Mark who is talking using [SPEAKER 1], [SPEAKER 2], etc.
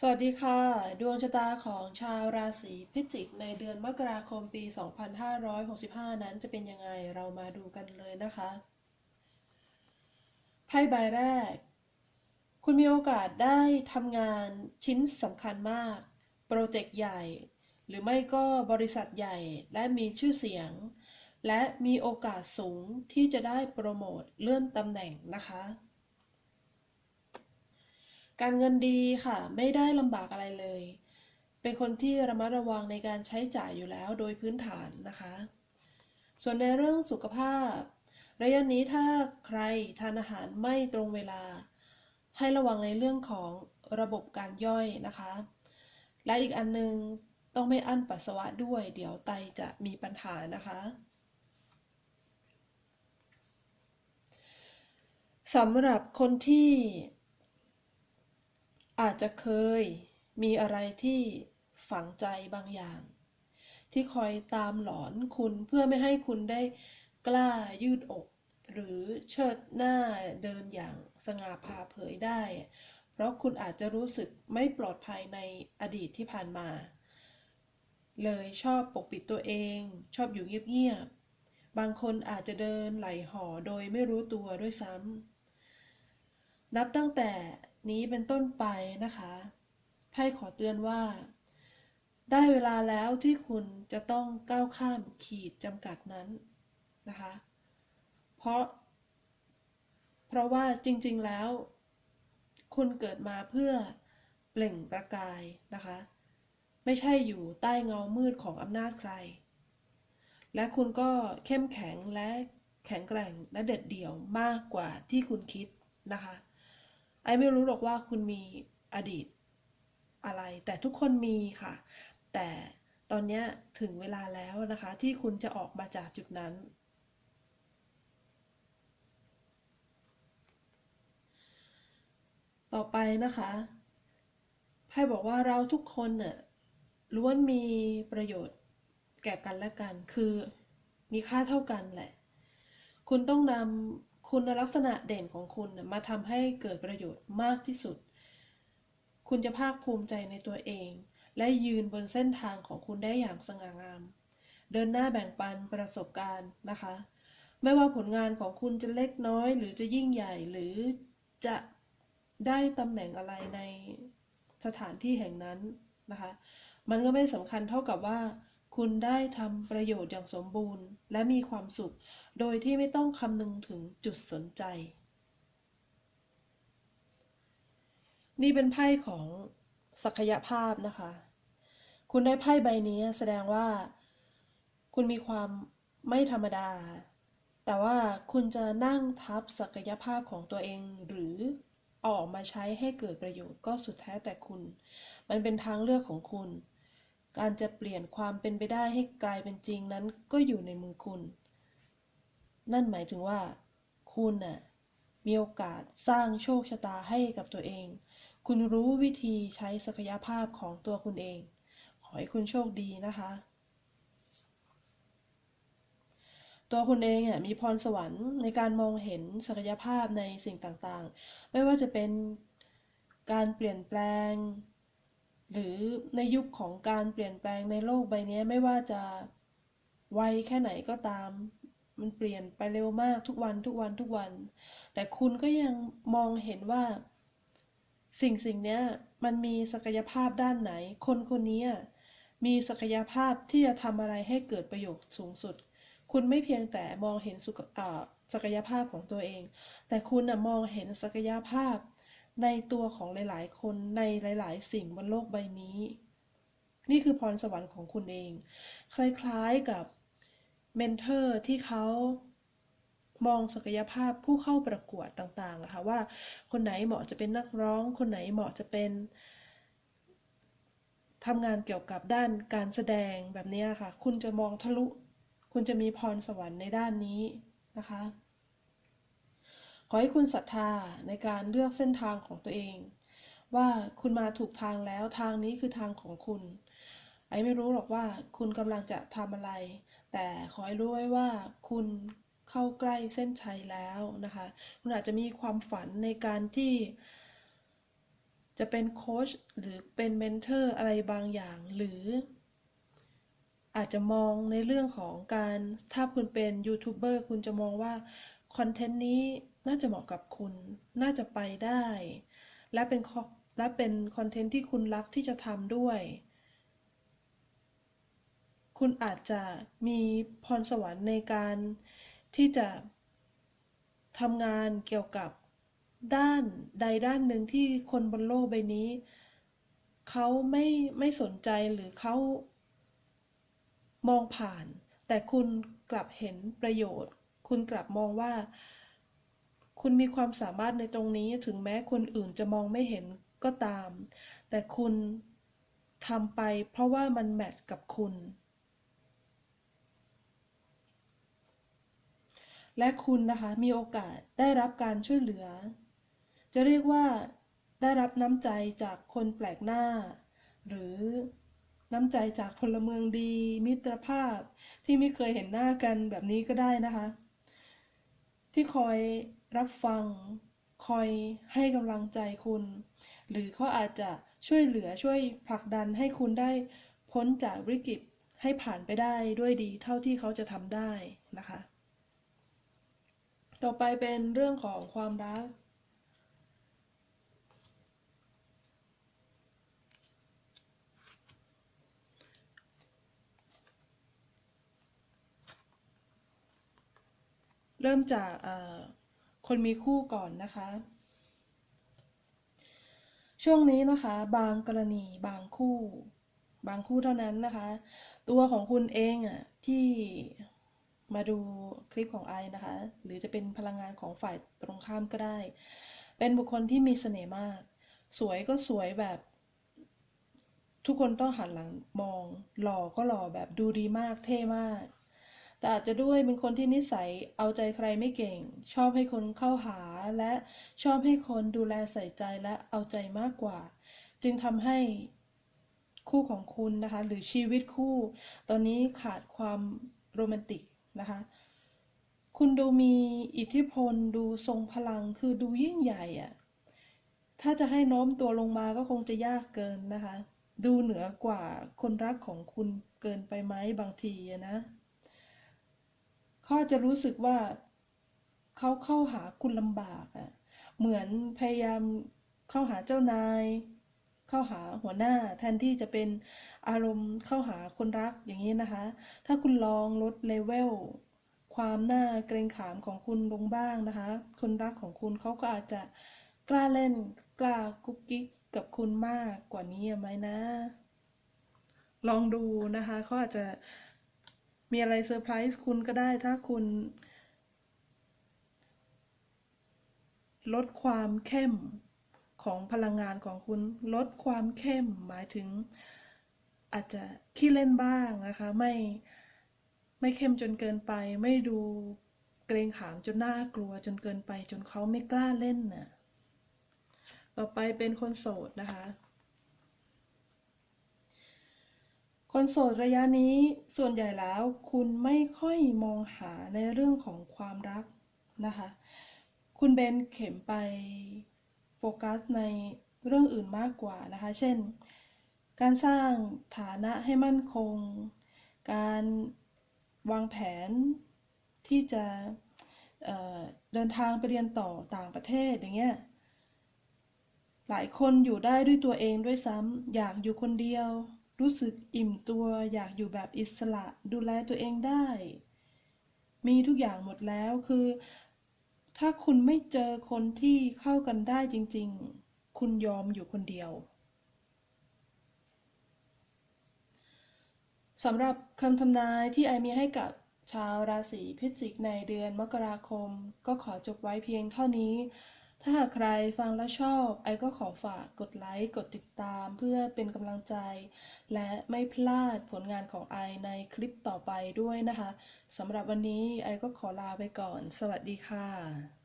[SPEAKER 1] สวัสดีค่ะ ดวงชะตาของชาวราศีพิจิกในเดือนมกราคมปี 2565 นั้นจะเป็นยังไงเรามาดูกันเลยนะคะไพ่ใบแรก คุณมีโอกาสได้ทำงานชิ้นสำคัญมาก โปรเจกต์ใหญ่ หรือไม่ก็บริษัทใหญ่และมีชื่อเสียง และมีโอกาสสูงที่จะได้โปรโมทเลื่อนตำแหน่งนะคะ การเงินดีค่ะ ไม่ได้ลำบากอะไรเลย เป็นคนที่ระมัดระวังในการใช้จ่ายอยู่แล้วโดยพื้นฐานนะคะ ส่วนในเรื่องสุขภาพ ระยะนี้ถ้าใครทานอาหารไม่ตรงเวลา ให้ระวังในเรื่องของระบบการย่อยนะคะ และอีกอันนึงต้องไม่อั้นปัสสาวะด้วย เดี๋ยวไตจะมีปัญหานะคะสำหรับคนที่ อาจจะเคยมีอะไรที่ฝังใจบางอย่าง ที่คอยตามหลอนคุณเพื่อไม่ให้คุณได้กล้ายืดอก หรือเชิดหน้าเดินอย่างสง่าผ่าเผยได้ เพราะคุณอาจจะรู้สึกไม่ปลอดภัยในอดีตที่ผ่านมา เลยชอบปกปิดตัวเอง ชอบอยู่เงียบๆบางคนอาจจะเดินไหลห่อโดยไม่รู้ตัวด้วยซ้ำ นับตั้งแต่ นี้เป็นต้นไปนะคะไพ่ขอเตือนว่า ได้เวลาแล้วที่คุณจะต้องก้าวข้ามขีดจำกัดนั้นนะคะ เพราะ เพราะว่าจริงๆแล้ว คุณเกิดมาเพื่อเปล่งประกายนะคะ ไม่ใช่อยู่ใต้เงามืดของอำนาจใคร และคุณก็เข้มแข็งและแข็งแกร่งและเด็ดเดี่ยวมากกว่าที่คุณคิดนะคะ ไอ้ไม่รู้หรอกว่าคุณมีอดีตอะไร แต่ทุกคนมีค่ะ แต่ตอนนี้ถึงเวลาแล้วนะคะ ที่คุณจะออกมาจากจุดนั้น ต่อไปนะคะไพ่บอกว่าเราทุกคนน่ะล้วนมีประโยชน์แก่กันและกัน คือมีค่าเท่ากันแหละ คุณต้องนำ คุณลักษณะเด่นของคุณมาทำให้เกิดประโยชน์มากที่สุด คุณจะภาคภูมิใจในตัวเอง และยืนบนเส้นทางของคุณได้อย่างสง่างาม เดินหน้าแบ่งปันประสบการณ์นะคะ ไม่ว่าผลงานของคุณจะเล็กน้อย หรือจะยิ่งใหญ่หรือจะได้ตำแหน่งอะไรในสถานที่แห่งนั้นนะคะ มันก็ไม่สำคัญเท่ากับว่า คุณได้ทำประโยชน์อย่างสมบูรณ์ และมีความสุข โดยที่ไม่ต้องคำนึงถึงจุดสนใจ นี่เป็นไพ่ของศักยภาพนะคะ คุณได้ไพ่ใบนี้แสดงว่า คุณมีความไม่ธรรมดา แต่ว่าคุณจะนั่งทับศักยภาพของตัวเองหรือออกมาใช้ให้เกิดประโยชน์ก็สุดแท้แต่คุณ มันเป็นทางเลือกของคุณ การจะเปลี่ยนความเป็นไปได้ให้กลายเป็นจริงนั้นก็อยู่ในมือคุณ นั่นหมายถึงว่า คุณน่ะมีโอกาสสร้างโชคชะตาให้กับตัวเอง คุณรู้วิธีใช้ศักยภาพของตัวคุณเอง ขอให้คุณโชคดีนะคะ ตัวคุณเองอะมีพรสวรรค์ในการมองเห็นศักยภาพในสิ่งต่างๆ ไม่ว่าจะเป็นการเปลี่ยนแปลง หรือในยุคของการเปลี่ยนแปลงในโลกใบนี้ไม่ว่าจะไวแค่ไหนก็ตาม มันเปลี่ยนไปเร็วมากทุกวันทุกวันทุกวัน แต่คุณก็ยังมองเห็นว่า สิ่งสิ่งนี้มันมีศักยภาพด้านไหน คนคนนี้มีศักยภาพที่จะทำอะไรให้เกิดประโยชน์สูงสุด คุณไม่เพียงแต่มองเห็นศักยภาพของตัวเอง แต่คุณนะมองเห็นศักยภาพ ในตัวของหลายๆ คนในหลาย ๆ สิ่งบนโลกใบนี้ นี่คือพรสวรรค์ของคุณเอง คล้ายๆกับเมนเทอร์ที่เขามองศักยภาพผู้เข้าประกวดต่างๆนะคะว่าคนไหนเหมาะจะเป็นนักร้อง คนไหนเหมาะจะเป็นทำงานเกี่ยวกับด้านการแสดงแบบนี้ค่ะ คุณจะมองทะลุ คุณจะมีพรสวรรค์ในด้านนี้นะคะ ขอให้คุณศรัทธาในการเลือกเส้นทางของตัวเอง ว่าคุณมาถูกทางแล้วทางนี้คือทางของคุณ ไอ้ไม่รู้หรอกว่าคุณกำลังจะทำอะไร แต่ขอให้รู้ไว้ว่าคุณเข้าใกล้เส้นชัยแล้วนะคะ คุณอาจจะมีความฝันในการที่จะเป็นโค้ชหรือเป็นเมนเทอร์อะไรบางอย่าง หรืออาจจะมองในเรื่องของการถ้าคุณเป็นยูทูบเบอร์คุณจะมองว่า คอนเทนต์นี้น่าจะเหมาะกับคุณ น่าจะไปได้ และเป็นและเป็นคอนเทนต์ที่คุณรักที่จะทำด้วย คุณอาจจะมีพรสวรรค์ในการที่จะทำงานเกี่ยวกับด้านใดด้านหนึ่งที่คนบนโลกใบนี้เขาไม่ไม่สนใจหรือเขามองผ่าน แต่คุณกลับเห็นประโยชน์ คุณกลับมองว่า คุณมีความสามารถในตรงนี้ถึงแม้คนอื่นจะมองไม่เห็นก็ตาม แต่คุณทำไปเพราะว่ามันแมทกับคุณ และคุณนะคะมีโอกาสได้รับการช่วยเหลือ จะเรียกว่าได้รับน้ำใจจากคนแปลกหน้า หรือน้ำใจจากพลเมืองดี มิตรภาพที่ไม่เคยเห็นหน้ากันแบบนี้ก็ได้นะคะ ที่คอยรับฟัง คอยให้กำลังใจคุณ หรือเขาอาจจะช่วยเหลือช่วยผลักดันให้คุณได้พ้นจากวิกฤตให้ผ่านไปได้ด้วยดีเท่าที่เขาจะทำได้นะคะ ต่อไปเป็นเรื่องของความรัก เริ่มจากคนมีคู่ก่อนนะคะ ช่วงนี้นะคะ บางกรณีบางคู่ บางคู่เท่านั้นนะคะ ตัวของคุณเองอะที่มาดูคลิปของไอนะคะ หรือจะเป็นพลังงานของฝ่ายตรงข้ามก็ได้ เป็นบุคคลที่มีเสน่ห์มาก สวยก็สวยแบบทุกคนต้องหันหลังมอง หล่อก็หล่อแบบดูดีมาก เท่มาก แต่อาจจะด้วยเป็นคนที่นิสัยเอาใจใครไม่เก่ง ชอบให้คนเข้าหาและชอบให้คนดูแลใส่ใจและเอาใจมากกว่า จึงทำให้คู่ของคุณนะคะ หรือชีวิตคู่ ตอนนี้ขาดความโรแมนติกนะคะ คุณดูมีอิทธิพลดูทรงพลังคือดูยิ่งใหญ่อะถ้าจะให้โน้มตัวลงมาก็คงจะยากเกินนะคะ ดูเหนือกว่าคนรักของคุณเกินไปไหมบางทีนะ เขาจะรู้สึกว่าเขาเข้าหาคุณลำบากอะเหมือนพยายามเข้าหาเจ้านาย เข้าหาหัวหน้า แทนที่จะเป็นอารมณ์เข้าหาคนรักอย่างนี้นะคะ ถ้าคุณลองลดเลเวลความหน่าเกรงขามของคุณลงบ้างนะคะ คนรักของคุณเขาก็อาจจะกล้าเล่นกล้ากุ๊กกิ๊กกับคุณมากกว่านี้ไหมนะ ลองดูนะคะเขาอาจจะ มีอะไรเซอร์ไพรส์คุณก็ได้ถ้าคุณ ลดความเข้มของพลังงานของคุณลดความเข้มหมายถึง อาจจะขี้เล่นบ้างนะคะไม่ไม่เข้มจนเกินไป ไม่ดูเกรงขามจนน่ากลัวจนเกินไปจนเขาไม่กล้าเล่นน่ะต่อไปเป็นคนโสดนะคะ คนโสดระยะนี้ส่วนใหญ่แล้วคุณไม่ค่อยมองหาในเรื่องของความรักนะคะ คุณเบนเข็มไปโฟกัสในเรื่องอื่นมากกว่านะคะ เช่น การสร้างฐานะให้มั่นคง การวางแผนที่จะเเดินทางไปเรียนต่อต่างประเทศอย่างเงี้ย หลายคนอยู่ได้ด้วยตัวเองด้วยซ้ำอยากอยู่คนเดียว รู้สึกอิ่มตัวอยากอยู่แบบอิสระดูแลตัวเองได้ มีทุกอย่างหมดแล้วคือ ถ้าคุณไม่เจอคนที่เข้ากันได้จริง ๆ คุณยอมอยู่คนเดียวสำหรับคำทำนายที่ไอมีให้กับชาวราศีพิจิกในเดือนมกราคม ก็ขอจบไว้เพียงเท่านี้ ถ้าหากใครฟังและชอบ ไอก็ขอฝากกดไลค์กดติดตามเพื่อเป็นกำลังใจ และไม่พลาดผลงานของไอในคลิปต่อไปด้วยนะคะสำหรับวันนี้ไอก็ขอลาไปก่อน สวัสดีค่ะ